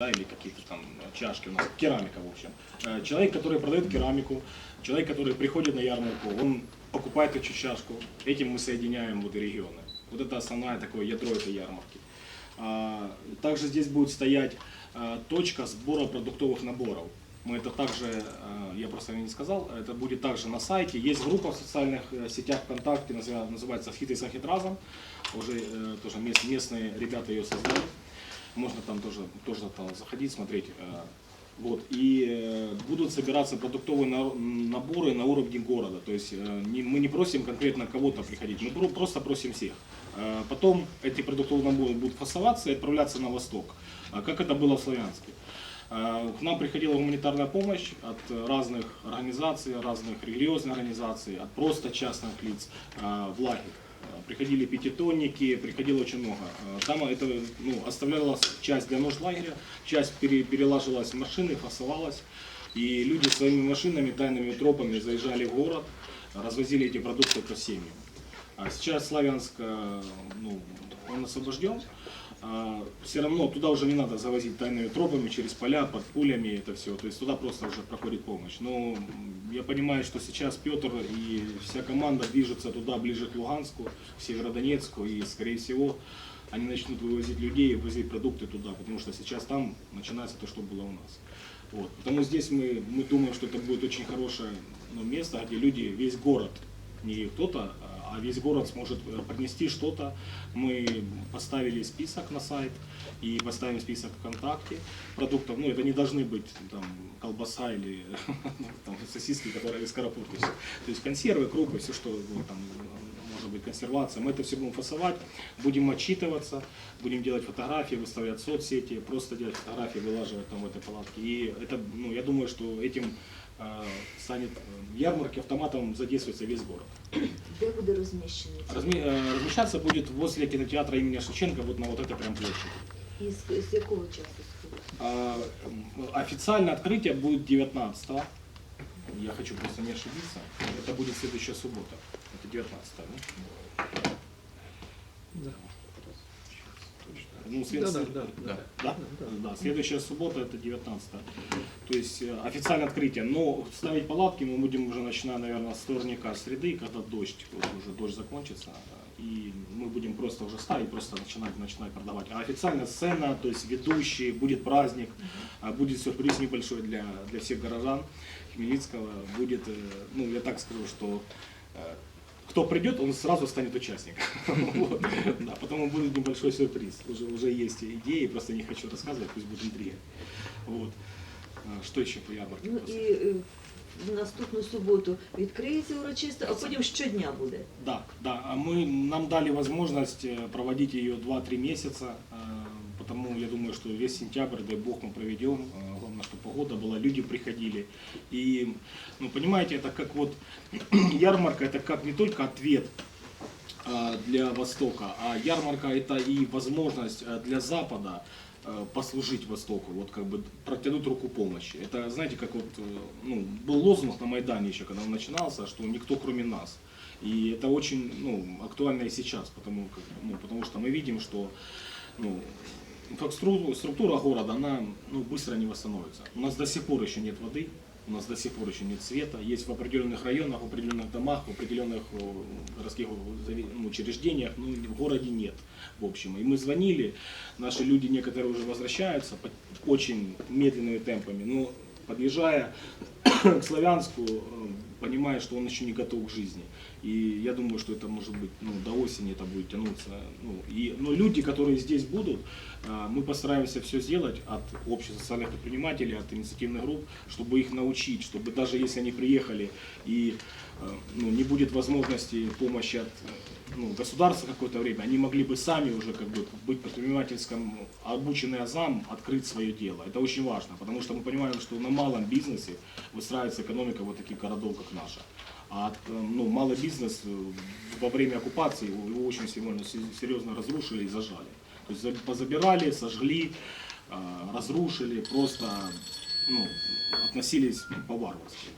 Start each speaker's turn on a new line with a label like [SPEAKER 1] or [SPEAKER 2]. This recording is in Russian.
[SPEAKER 1] да, или какие-то там чашки у нас, керамика, в общем. Э, Человек, который продает керамику, человек, который приходит на ярмарку, он покупает эту чашку, этим мы соединяем вот регионы. Вот это основное такое ядро этой ярмарки. А, Также здесь будет стоять а, точка сбора продуктовых наборов. Мы это также, а, я просто не сказал, это будет также на сайте. Есть группа в социальных э, сетях ВКонтакте, называ- называется «Хиты с разом». Уже э, тоже мест- местные ребята ее создали. Можно там тоже, тоже там заходить, смотреть. э, Вот. И э, будут собираться продуктовые на- наборы на уровне города. То есть э, мы не просим конкретно кого-то приходить, мы про- просто просим всех. Э, Потом эти продуктовые наборы будут фасоваться и отправляться на восток, а как это было в Славянске. Э, К нам приходила гуманитарная помощь от разных организаций, разных религиозных организаций, от просто частных лиц э, в лагерь. Э, Приходили пятитонники, приходило очень много. Там это ну, оставлялась часть для нужд лагеря, часть пере- перелаживалась в машины, фасовалась. И люди своими машинами, тайными тропами заезжали в город, развозили эти продукты по семьям. А сейчас Славянск, ну, он освобожден. Все равно туда уже не надо завозить тайными тропами через поля, под пулями это все. То есть туда просто уже проходит помощь. Но я понимаю, что сейчас Петр и вся команда движется туда, ближе к Луганску, к Северодонецку. И, скорее всего, они начнут вывозить людей, возить продукты туда. Потому что сейчас там начинается то, что было у нас. Вот. Потому здесь мы, мы думаем, что это будет очень хорошее ну, место, где люди, весь город, не кто-то, а весь город сможет э, принести что-то. Мы поставили список на сайт и поставим список ВКонтакте продуктов. Ну, это не должны быть там колбаса или ну, там, сосиски, которые из карапурки. То есть консервы, крупы, все, что ну, там, может быть консервация. Мы это все будем фасовать, будем отчитываться, будем делать фотографии, выставлять в соцсети, просто делать фотографии, вылаживать там в этой палатке. И это, ну, я думаю, что этим э, станет э, ярмарки автоматом задействуется весь город.
[SPEAKER 2] Де буде цей?
[SPEAKER 1] Разми- э, размещаться будет возле кинотеатра имени Шевченко, вот на вот этой прям площади.
[SPEAKER 2] І з, з якого часу сходить?
[SPEAKER 1] А, Официальное открытие будет 19 Я хочу просто не ошибиться. Это будет следующая суббота. Это 19 да?
[SPEAKER 3] Да.
[SPEAKER 1] Ну, след-
[SPEAKER 3] Да, да, да,
[SPEAKER 1] да.
[SPEAKER 3] да.
[SPEAKER 1] Да? Да, следующая суббота это 19 То есть э, официальное открытие. Но ставить палатки мы будем уже начиная, наверное, с вторника, среды, когда дождь, вот уже дождь закончится. И мы будем просто уже ставить, просто начинать, начинать продавать. А официальная сцена, то есть ведущий, будет праздник, а будет сюрприз небольшой для, для всех горожан Хмельницкого. Будет, э, ну, я так скажу, что э, кто придет, он сразу станет участником. Вот. Да, потому будет небольшой сюрприз. Уже, уже есть идеи, просто не хочу рассказывать, пусть будет интрига. Вот. А, Что еще по ярмарке?
[SPEAKER 2] Ну і е, в наступну суботу відкриється урочисто, а потім щодня буде.
[SPEAKER 1] Да, да. А мы, нам дали возможность э, проводить ее 2-3 месяца, э, потому я думаю, что весь сентябрь, дай бог, мы проведем. Погода была, люди приходили. И, ну, понимаете, это как вот ярмарка, это как не только ответ э, для Востока, а ярмарка это и возможность э, для Запада э, послужить Востоку, вот как бы протянуть руку помощи. Это, знаете, как вот, э, ну, был лозунг на Майдане еще, когда он начинался, что никто кроме нас. И это очень ну, актуально и сейчас, потому, как, ну, потому что мы видим, что ну, инфраструктура структура города, она ну, быстро не восстановится. У нас до сих пор еще нет воды, у нас до сих пор еще нет света. Есть в определенных районах, в определенных домах, в определенных э, городских зави- ну, учреждениях, но в городе нет. В общем, и мы звонили, наши люди некоторые уже возвращаются очень медленными темпами, но подъезжая к Славянску, понимая, что он еще не готов к жизни. И я думаю, что это может быть ну, до осени это будет тянуться. Ну, и, но люди, которые здесь будут, э, мы постараемся все сделать от общества социальных предпринимателей, от инициативных групп, чтобы их научить, чтобы даже если они приехали и э, ну, не будет возможности помощи от ну, государства какое-то время, они могли бы сами уже как бы быть предпринимательском, обученный азам, открыть свое дело. Это очень важно, потому что мы понимаем, что на малом бизнесе выстраивается экономика вот таких городов, как наша. А э, ну, малый бизнес э, во время оккупации его, очень сильно, серьезно разрушили и зажали. То есть за- позабирали, сожгли, э, разрушили, просто ну, относились по-варварски.